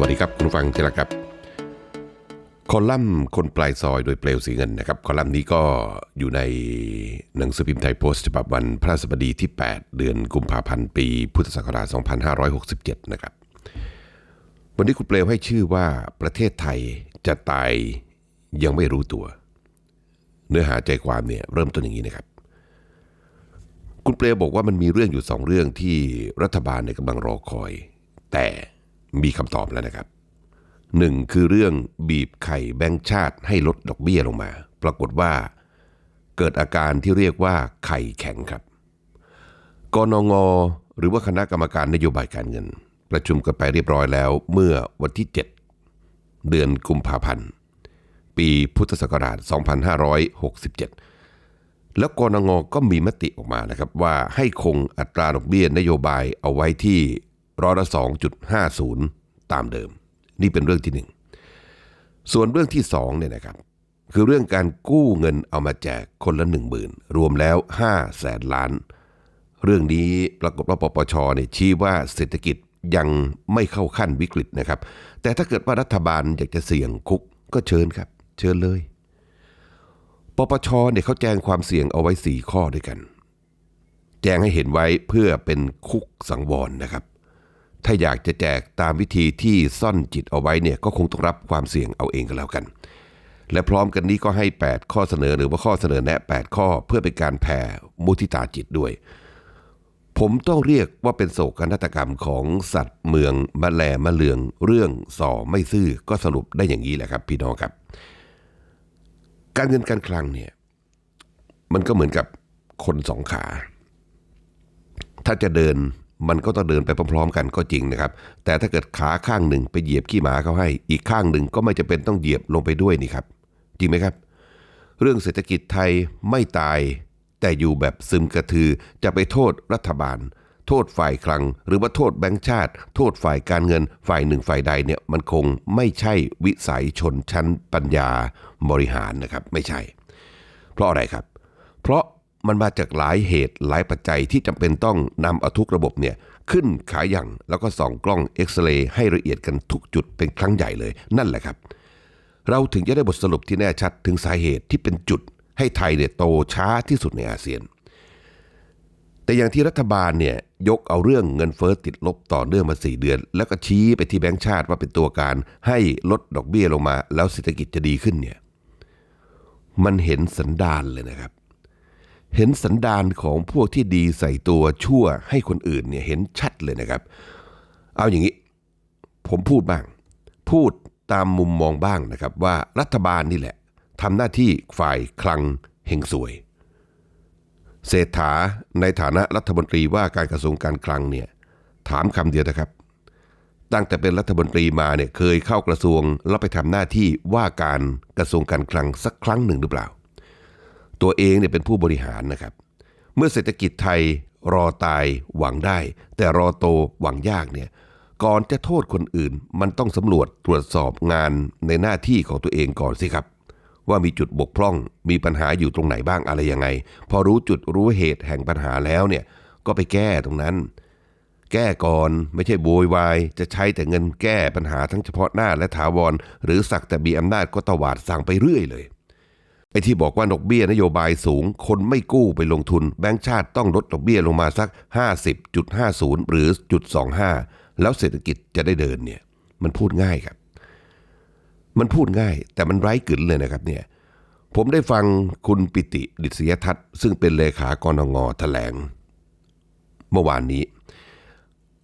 วัสดีครับคุณฟังที่รักครับ คอลัมน์คนปลายซอยโดยเปลวสีเงินนะครับ คอลัมน์นี้ก็อยู่ในหนังสือพิมพ์ไทยโพสต์ฉบับวันพระสบดีที่ 8 เดือนกุมภาพันธ์ปี พุทธศักราช 2567 นะครับ วันนี้คุณเปลวให้ชื่อว่าประเทศไทยจะตายยังไม่รู้ตัว เนื้อหาใจความเนี่ยเริ่มต้นอย่างนี้นะครับคุณเปลวบอกว่ามันมีเรื่องอยู่สองเรื่องที่รัฐบาลเนี่ยกำลังรอคอย แต่ มีคำตอบแล้วนะครับหนึ่งคือเรื่องบีบไข่แบงก์ชาติให้ลดดอกเบี้ยลงมา ปรากฏว่าเกิดอาการที่เรียกว่าไข่แข็งครับกนงหรือว่าคณะกรรมการนโยบายการเงิน ประชุมกันไปเรียบร้อยแล้ว เมื่อวันที่ 7 เดือนกุมภาพันธ์ ปีพุทธศักราช 2567 แล้วกนงก็มีมติออกมานะครับว่าให้คงอัตราดอกเบี้ยนโยบายเอาไว้ที่ ร้อยละ 2.50 ตามเดิม นี่เป็นเรื่องที่หนึ่งส่วนเรื่องที่สองเนี่ยนะครับคือเรื่องการกู้เงินเอามาแจกคนละหนึ่งหมื่นรวมแล้ว5แสนล้าน เรื่องนี้ปรากฏว่าปปชเนี่ยชี้ว่าเศรษฐกิจยังไม่เข้าขั้นวิกฤตนะครับ แต่ถ้าเกิดว่ารัฐบาลอยากจะเสี่ยงคุกก็เชิญครับ เชิญเลยปปชเนี่ยเขาแจ้งความเสี่ยงเอาไว้ 4 ข้อด้วยกัน แจ้งให้เห็นไว้เพื่อเป็นคุกสังวรนะครับ ถ้าอยากจะแจกตามวิธีที่ซ่อนจิตเอาไว้เนี่ยก็คงต้องรับความเสี่ยงเอาเองกันแล้วกัน และพร้อมกันนี้ก็ให้ 8 ข้อเสนอหรือว่าข้อเสนอแนะ 8 ข้อเพื่อเป็นการแผ่มุทิตาจิตด้วย ผมต้องเรียกว่าเป็นโศกนาฏกรรมของสัตว์เมืองมะแลมะเลือง เรื่องส่อไม่ซื่อก็สรุปได้อย่างนี้แหละครับพี่น้องครับ การเงินการคลังเนี่ยมันก็เหมือนกับคนสองขา ถ้าจะเดิน มันก็ต้องเดินไปพร้อม ๆ กันก็จริงนะครับ แต่ถ้าเกิดขาข้างหนึ่งไปเหยียบขี้หมาเขาให้ อีกข้างหนึ่งก็ไม่จะเป็นต้องเหยียบลงไปด้วยนี่ครับ จริงไหมครับ เรื่องเศรษฐกิจไทยไม่ตาย แต่อยู่แบบซึมกระทือจะไปโทษรัฐบาล โทษฝ่ายคลัง หรือว่าโทษแบงก์ชาติ โทษฝ่ายการเงินฝ่ายหนึ่งฝ่ายใดเนี่ยมันคงไม่ใช่วิสัยชนชั้นปัญญาบริหารนะครับ ไม่ใช่ เพราะอะไรครับ เพราะ มันมาจากหลายเหตุหลายปัจจัยที่จำเป็นต้องนำเอาทุกระบบเนี่ยขึ้นขาอย่างแล้วก็ส่องกล้องเอ็กซเรย์ให้ละเอียดกันทุกจุดเป็นครั้งใหญ่เลยนั่นแหละครับ เราถึงจะได้บทสรุปที่แน่ชัดถึงสาเหตุที่เป็นจุด ให้ไทยเนี่ยโตช้าที่สุดในอาเซียน แต่อย่างที่รัฐบาลเนี่ยยกเอาเรื่องเงินเฟ้อติดลบต่อเนื่องมา 4 เดือน แล้วก็ชี้ไปที่แบงก์ชาติว่าเป็นตัวการให้ลดดอกเบี้ยลงมา แล้วเศรษฐกิจจะดีขึ้นเนี่ยมันเห็นสันดานเลยนะครับ เห็นสันดานของพวกที่ดีใส่ตัวชั่วให้คนอื่นเนี่ยเห็นชัดเลยนะครับ เอาอย่างนี้ ผมพูดบ้าง พูดตามมุมมองบ้างนะครับ ว่ารัฐบาลนี่แหละทำหน้าที่ฝ่ายคลังเฮงสวย เศรษฐาในฐานะรัฐมนตรีว่าการกระทรวงการคลังเนี่ยถามคำเดียวนะครับ ตั้งแต่เป็นรัฐมนตรีมาเนี่ยเคยเข้ากระทรวงแล้วไปทำหน้าที่ว่าการกระทรวงการคลังสักครั้งหนึ่งหรือเปล่า ตัวเองเนี่ยเป็นผู้บริหารนะครับ เมื่อเศรษฐกิจไทยรอตายหวังได้ แต่รอโตหวังยากเนี่ยก่อนจะโทษคนอื่น มันต้องสำรวจตรวจสอบงานในหน้าที่ของตัวเองก่อนสิครับ ว่ามีจุดบกพร่องมีปัญหาอยู่ตรงไหนบ้างอะไรยังไง พอรู้จุดรู้เหตุแห่งปัญหาแล้วเนี่ยก็ไปแก้ตรงนั้น แก้ก่อนไม่ใช่โวยวาย จะใช้แต่เงินแก้ปัญหาทั้งเฉพาะหน้าและถาวร หรือสักแต่มีอำนาจก็ตวาดสั่งไปเรื่อยเลย ไอ้ที่บอกว่าดอกเบี้ยนโยบายสูง คนไม่กู้ไปลงทุน แบงก์ชาติต้องลดดอกเบี้ยลงมาสัก 50.50 หรือจุด25 แล้วเศรษฐกิจจะได้เดินเนี่ย มันพูดง่ายครับ มันพูดง่าย แต่มันไร้กึนเลยนะครับเนี่ย ผมได้ฟังคุณปิติดิษยทัศน์ ซึ่งเป็นเลขากรงงแถลง เมื่อวานนี้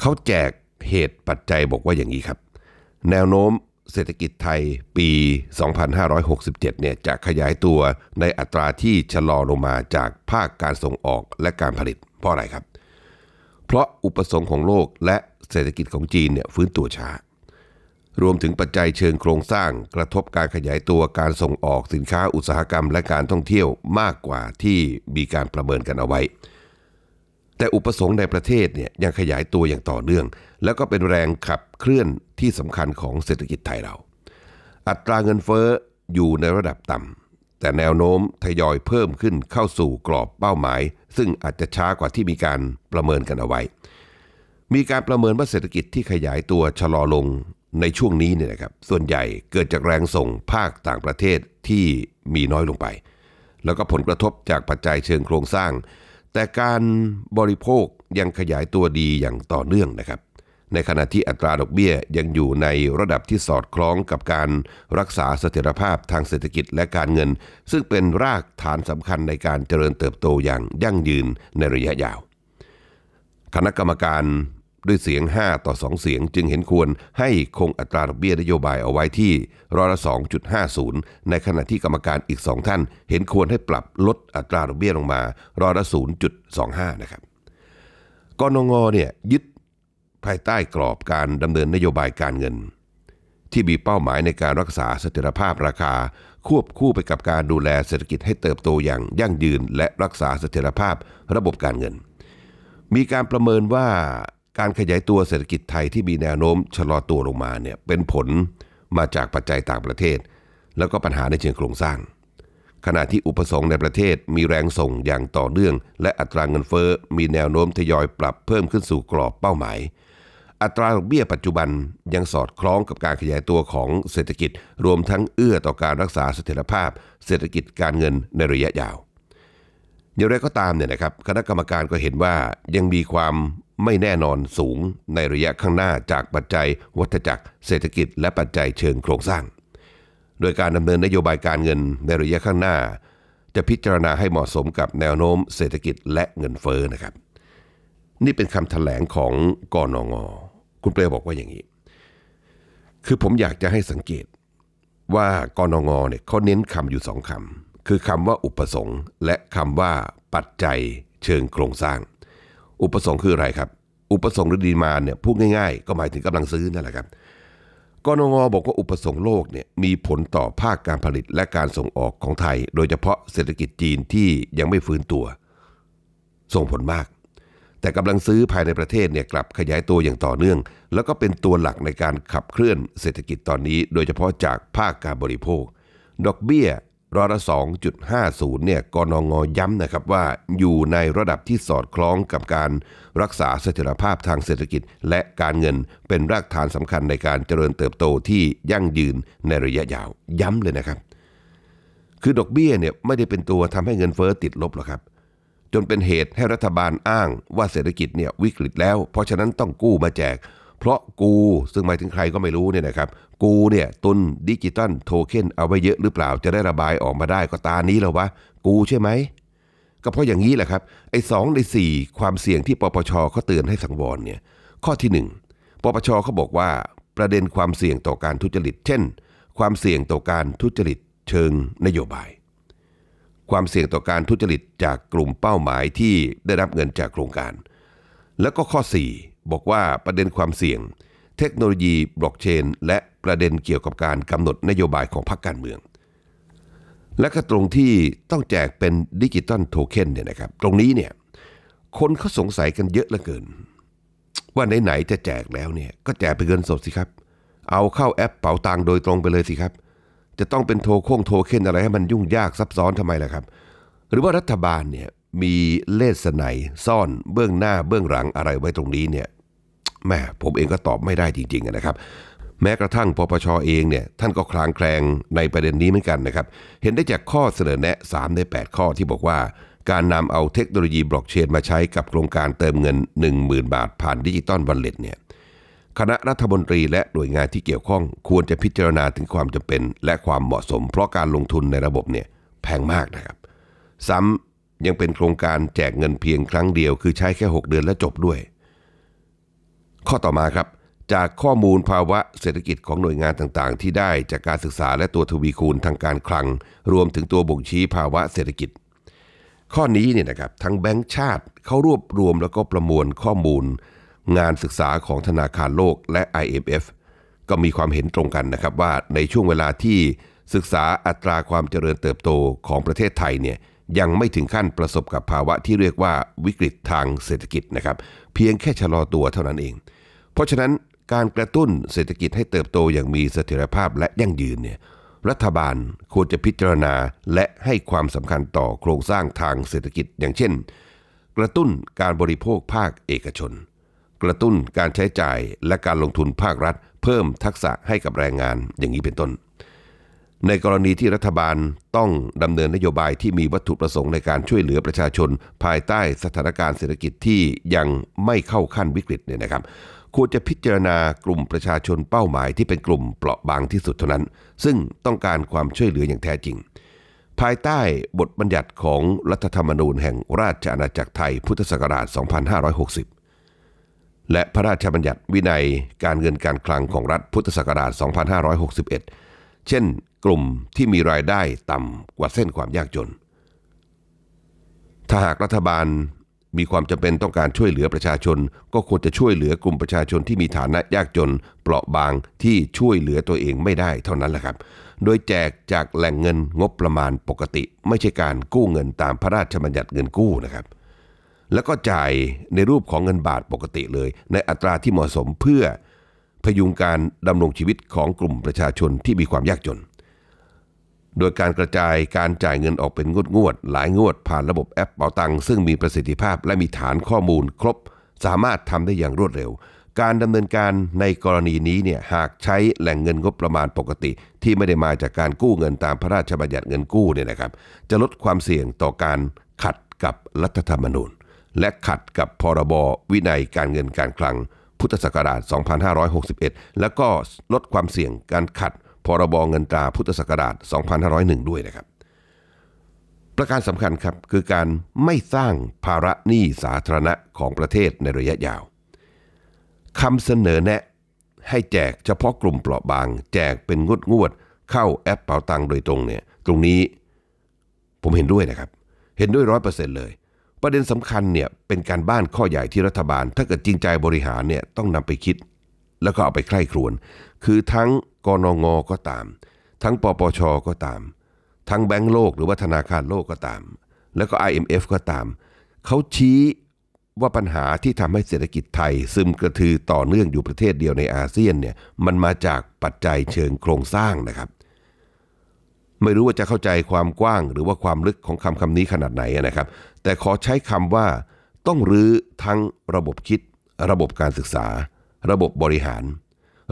เขาแจกเหตุปัจจัยบอกว่าอย่างนี้ครับ แนวโน้ม เศรษฐกิจไทยปี 2567 เนี่ยจะขยายตัวในอัตราที่ชะลอลงมาจากภาคการส่งออกและการผลิต เพราะอะไรครับ เพราะอุปสงค์ของโลกและเศรษฐกิจของจีนเนี่ยฟื้นตัวช้า รวมถึงปัจจัยเชิงโครงสร้างกระทบการขยายตัวการส่งออกสินค้าอุตสาหกรรมและการท่องเที่ยวมากกว่าที่มีการประเมินกันเอาไว้ แต่อุปสงค์ในประเทศเนี่ยยังขยายตัวอย่างต่อเนื่อง แล้วก็เป็นแรงขับเคลื่อนที่สำคัญของเศรษฐกิจไทยเรา อัตราเงินเฟ้ออยู่ในระดับต่ำแต่แนวโน้มทยอยเพิ่มขึ้นเข้าสู่กรอบเป้าหมาย ซึ่งอาจจะช้ากว่าที่มีการประเมินกันเอาไว้ มีการประเมินว่าเศรษฐกิจที่ขยายตัวชะลอลงในช่วงนี้เนี่ยนะครับส่วนใหญ่เกิดจากแรงส่งภาคต่างประเทศที่มีน้อยลงไป แล้วก็ผลกระทบจากปัจจัยเชิงโครงสร้าง แต่การบริโภคยังขยายตัวดีอย่างต่อเนื่องนะครับ ในขณะที่อัตราดอกเบี้ยยังอยู่ในระดับที่สอดคล้องกับการรักษาเสถียรภาพทางเศรษฐกิจและการเงิน ซึ่งเป็นรากฐานสำคัญในการเจริญเติบโตอย่างยั่งยืนในระยะยาว คณะกรรมการ ด้วยเสียง 5 ต่อ 2 เสียง จึงเห็นควรให้คงอัตราดอกเบี้ยนโยบายเอาไว้ที่ร้อยละ 2.50 ในขณะที่กรรมการอีก 2 ท่าน เห็นควรให้ปรับลดอัตราดอกเบี้ยลงมาร้อยละ 0.25 นะครับกนงเนี่ยยึดภายใต้กรอบการดำเนินนโยบายการเงิน ที่มีเป้าหมายในการรักษาเสถียรภาพราคา ควบคู่ไปกับการดูแลเศรษฐกิจให้เติบโตอย่างยั่งยืน และรักษาเสถียรภาพระบบการเงิน มีการประเมินว่า การขยายตัวเศรษฐกิจไทยที่มีแนวโน้มชะลอตัวลงมาเนี่ยเป็นผลมาจากปัจจัยต่างประเทศ แล้วก็ปัญหาในเชิงโครงสร้าง ขณะที่อุปสงค์ในประเทศมีแรงส่งอย่างต่อเนื่อง และอัตราเงินเฟ้อมีแนวโน้มทยอยปรับเพิ่มขึ้นสู่กรอบเป้าหมาย อัตราดอกเบี้ยปัจจุบันยังสอดคล้องกับการขยายตัวของเศรษฐกิจ รวมทั้งเอื้อต่อการรักษาเสถียรภาพ เศรษฐกิจการเงินในระยะยาวอย่างไรก็ตามเนี่ยนะครับคณะกรรมการก็เห็นว่ายังมีความ ไม่แน่นอนสูงในระยะข้างหน้าจากปัจจัยวัฏจักร เศรษฐกิจ และปัจจัยเชิงโครงสร้าง โดยการดำเนินนโยบายการเงินในระยะข้างหน้า จะพิจารณาให้เหมาะสมกับแนวโน้มเศรษฐกิจและเงินเฟ้อนะครับ นี่เป็นคำถแถลงของกอนงคุณเปลบอกว่าอย่างนี้ คือผมอยากจะให้สังเกตว่ากนงเนี่ยเขาเน้นคำอยู่สองคำคือคำว่าอุปสงค์และคำว่าปัจจัยเชิงโครงสร้าง อุปสงค์คืออะไรครับ อุปสงค์หรือดีมานเนี่ยพูดง่ายๆ ก็หมายถึงกำลังซื้อนั่นแหละครับกนงบอกว่าอุปสงค์โลกเนี่ยมีผลต่อภาคการผลิตและการส่งออกของไทย โดยเฉพาะเศรษฐกิจจีนที่ยังไม่ฟื้นตัว ส่งผลมาก แต่กำลังซื้อภายในประเทศเนี่ยกลับขยายตัวอย่างต่อเนื่อง แล้วก็เป็นตัวหลักในการขับเคลื่อนเศรษฐกิจตอนนี้ โดยเฉพาะจากภาคการบริโภค ดอกเบี้ย ร้อยละ 2.50 เนี่ย กนงย้ำนะครับว่าอยู่ในระดับที่สอดคล้องกับการรักษาเสถียรภาพทางเศรษฐกิจ และการเงินเป็นรากฐานสำคัญในการเจริญเติบโตที่ยั่งยืนในระยะยาว ย้ำเลยนะครับ คือดอกเบี้ยเนี่ยไม่ได้เป็นตัวทำให้เงินเฟ้อติดลบหรอกครับ จนเป็นเหตุให้รัฐบาลอ้างว่าเศรษฐกิจเนี่ยวิกฤตแล้ว เพราะฉะนั้นต้องกู้มาแจก เพราะกูซึ่งหมายถึงใครก็ไม่รู้เนี่ยนะครับ กูเนี่ยตุนดิจิตอลโทเค็นเอาไว้เยอะหรือเปล่าจะได้ระบายออกมาได้ก็ตานี้แล้ววะ กูใช่ไหม ก็เพราะอย่างนี้แหละครับ ไอ้สองในสี่ความเสี่ยงที่ปปชเขาเตือนให้สังวรเนี่ยข้อที่หนึ่งปปชเขาบอกว่าประเด็นความเสี่ยงต่อการทุจริต เช่น ความเสี่ยงต่อการทุจริตเชิงนโยบาย ความเสี่ยงต่อการทุจริตจากกลุ่มเป้าหมายที่ได้รับเงินจากโครงการ แล้วก็ข้อ 4 บอกว่าประเด็นความเสี่ยง เทคโนโลยีบล็อกเชน และประเด็นเกี่ยวกับการกำหนดนโยบายของพรรคการเมือง และก็ตรงที่ต้องแจกเป็นดิจิตอลโทเค็นเนี่ยนะครับ ตรงนี้เนี่ยคนเขาสงสัยกันเยอะเหลือเกิน ว่าไหนๆจะแจกแล้วเนี่ยก็แจกเป็นเงินสดสิครับ เอาเข้าแอปเป๋าตังโดยตรงไปเลยสิครับ จะต้องเป็นโทโค้งโทเค็นอะไรให้มันยุ่งยากซับซ้อนทำไมล่ะครับ หรือว่ารัฐบาลเนี่ยมีเลสไนซ่อนเบื้องหน้าเบื้องหลังอะไรไว้ตรงนี้เนี่ย แม่ผมเองก็ตอบไม่ได้จริงๆนะครับ แม้กระทั่งปปชอเองเนี่ยท่านก็คลางแคลงในประเด็นนี้เหมือนกันนะครับ เห็นได้จากข้อเสนอแนะ 3 ใน 8 ข้อที่บอกว่า การนำเอาเทคโนโลยีบล็อกเชนมาใช้กับโครงการเติมเงิน 10,000 บาทผ่านดิจิตอลวันเล็ตเนี่ยคณะรัฐมนตรีและหน่วยงานที่เกี่ยวข้องควรจะพิจารณาถึงความจำเป็น และความเหมาะสม เพราะการลงทุนในระบบเนี่ยแพงมากนะครับ ซ้ำยังเป็นโครงการแจกเงินเพียงครั้งเดียวคือใช้แค่ 6 เดือนและจบด้วย ข้อต่อมาครับ จากข้อมูลภาวะเศรษฐกิจของหน่วยงานต่างๆ ที่ได้จากการศึกษาและตัวทวีคูณทางการคลัง รวมถึงตัวบ่งชี้ภาวะเศรษฐกิจ ข้อนี้เนี่ยนะครับทั้งแบงก์ชาติเขารวบรวมแล้วก็ประมวลข้อมูล งานศึกษาของธนาคารโลกและ IMF ก็มีความเห็นตรงกันนะครับว่าในช่วงเวลาที่ศึกษาอัตราความเจริญเติบโตของประเทศไทยเนี่ยยังไม่ถึงขั้นประสบกับภาวะที่เรียกว่าวิกฤตทางเศรษฐกิจนะครับ เพียงแค่ชะลอตัวเท่านั้นเอง เพราะฉะนั้นการกระตุ้นเศรษฐกิจให้เติบโตอย่างมีเสถียรภาพและยั่งยืนเนี่ยรัฐบาลควรจะพิจารณาและให้ความสำคัญต่อโครงสร้างทางเศรษฐกิจอย่างเช่น กระตุ้นการบริโภคภาคเอกชน กระตุ้นการใช้จ่ายและการลงทุนภาครัฐ เพิ่มทักษะให้กับแรงงานอย่างนี้เป็นต้น ในกรณีที่รัฐบาลต้องดำเนินนโยบายที่มีวัตถุประสงค์ในการช่วยเหลือประชาชน ภายใต้สถานการณ์เศรษฐกิจที่ยังไม่เข้าขั้นวิกฤตเนี่ยนะครับ ควรจะพิจารณากลุ่มประชาชนเป้าหมายที่เป็นกลุ่มเปราะบางที่สุดเท่านั้น ซึ่งต้องการความช่วยเหลืออย่างแท้จริง ภายใต้บทบัญญัติของรัฐธรรมนูญแห่งราชอาณาจักรไทยพุทธศักราช 2560 และพระราชบัญญัติวินัยการเงินการคลังของรัฐพุทธศักราช 2561 เช่น กลุ่มที่มีรายได้ต่ำกว่าเส้นความยากจน ถ้าหากรัฐบาล มีความจำเป็นต้องการช่วยเหลือประชาชน ก็ควรจะช่วยเหลือกลุ่มประชาชนที่มีฐานะยากจน เปราะบางที่ช่วยเหลือตัวเองไม่ได้เท่านั้นแหละครับ โดยแจกจากแหล่งเงินงบประมาณปกติ ไม่ใช่การกู้เงินตามพระราชบัญญัติเงินกู้นะครับ แล้วก็จ่ายในรูปของเงินบาทปกติเลย ในอัตราที่เหมาะสมเพื่อพยุงการดำรงชีวิตของกลุ่มประชาชนที่มีความยากจน โดยการกระจายการจ่ายเงินออกเป็นงวดงวดๆหลายงวดผ่านระบบแอปเป๋าตังค์ซึ่งมีประสิทธิภาพและมีฐานข้อมูลครบ สามารถทำได้อย่างรวดเร็ว การดำเนินการในกรณีนี้เนี่ยหากใช้แหล่งเงินงบประมาณปกติ ที่ไม่ได้มาจากการกู้เงินตามพระราชบัญญัติเงินกู้เนี่ยนะครับ จะลดความเสี่ยงต่อการขัดกับรัฐธรรมนูญ และขัดกับพรบวินัยการเงินการคลัง พุทธศักราช 2561 แล้วก็ลดความเสี่ยงการขัด พรบเงินตราพุทธศักราช 2501 ด้วยนะครับ ประการสำคัญครับคือการไม่สร้างภาระหนี้สาธารณะของประเทศในระยะยาวคำเสนอแนะให้แจกเฉพาะกลุ่มเปราะบาง แจกเป็นงวดงวด เข้าแอปเป๋าตังค์โดยตรงเนี่ยตรงนี้ผมเห็นด้วยนะครับ เห็นด้วยร้อยเปอร์เซ็นต์เลย ประเด็นสำคัญเนี่ยเป็นการบ้านข้อใหญ่ที่รัฐบาล ถ้าเกิดจริงใจบริหารเนี่ยต้องนำไปคิด แล้วก็เอาไปใคร่ครวญคือทั้ง กนงก็ตาม ทั้งปปชก็ตาม ทั้งแบงก์โลกหรือว่าธนาคารโลกก็ตาม แล้วก็ IMF ก็ตาม เขาชี้ว่าปัญหาที่ทำให้เศรษฐกิจไทย ซึมกระทือต่อเนื่องอยู่ประเทศเดียวในอาเซียนเนี่ยมันมาจากปัจจัยเชิงโครงสร้างนะครับ ไม่รู้ว่าจะเข้าใจความกว้างหรือว่าความลึกของคำคำนี้ขนาดไหนนะครับ แต่ขอใช้คำว่าต้องรื้อทั้งระบบคิด ระบบการศึกษา ระบบบริหาร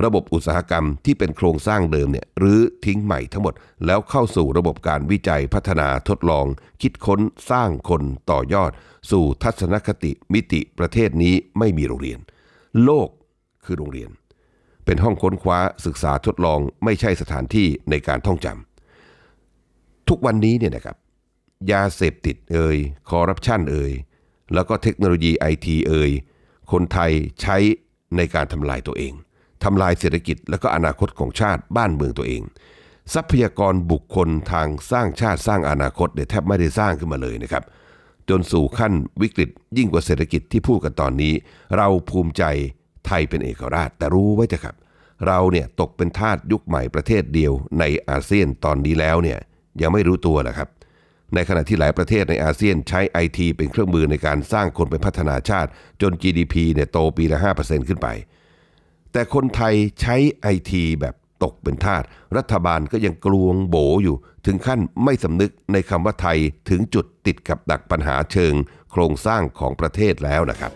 ระบบอุตสาหกรรมที่เป็นโครงสร้างเดิมเนี่ยหรือทิ้งใหม่ทั้งหมด แล้วเข้าสู่ระบบการวิจัยพัฒนาทดลอง คิดค้นสร้างคนต่อยอด สู่ทัศนคติมิติประเทศนี้ไม่มีโรงเรียน โลกคือโรงเรียน เป็นห้องค้นคว้าศึกษาทดลองไม่ใช่สถานที่ในการท่องจำทุกวันนี้เนี่ยนะครับ ยาเสพติดเอ่ยคอร์รัปชันเอ่ยแล้วก็เทคโนโลยีไอทีเอ่ยคนไทยใช้ในการทำลายตัวเอง ทำลายเศรษฐกิจและก็อนาคตของชาติบ้านเมืองตัวเอง ทรัพยากรบุคคลทางสร้างชาติสร้างอนาคตเนี่ยแทบไม่ได้สร้างขึ้นมาเลยนะครับ จนสู่ขั้นวิกฤตยิ่งกว่าเศรษฐกิจที่พูดกันตอนนี้ เราภูมิใจไทยเป็นเอกราช แต่รู้ไว้เถอะครับ เราเนี่ยตกเป็นทาสยุคใหม่ประเทศเดียวในอาเซียนตอนนี้แล้วเนี่ยยังไม่รู้ตัวแหละครับในขณะที่หลายประเทศในอาเซียนใช้ไอทีเป็นเครื่องมือในการสร้างคนเป็นพัฒนาชาติ จน GDP เนี่ยโตปีละ 5%ขึ้นไป แต่คนไทยใช้ไอทีแบบตกเป็นทาสรัฐบาลก็ยังกลวงโบอยู่ ถึงขั้นไม่สำนึกในคำว่าไทยถึงจุดติดกับดักปัญหาเชิง โครงสร้างของประเทศแล้วนะครับ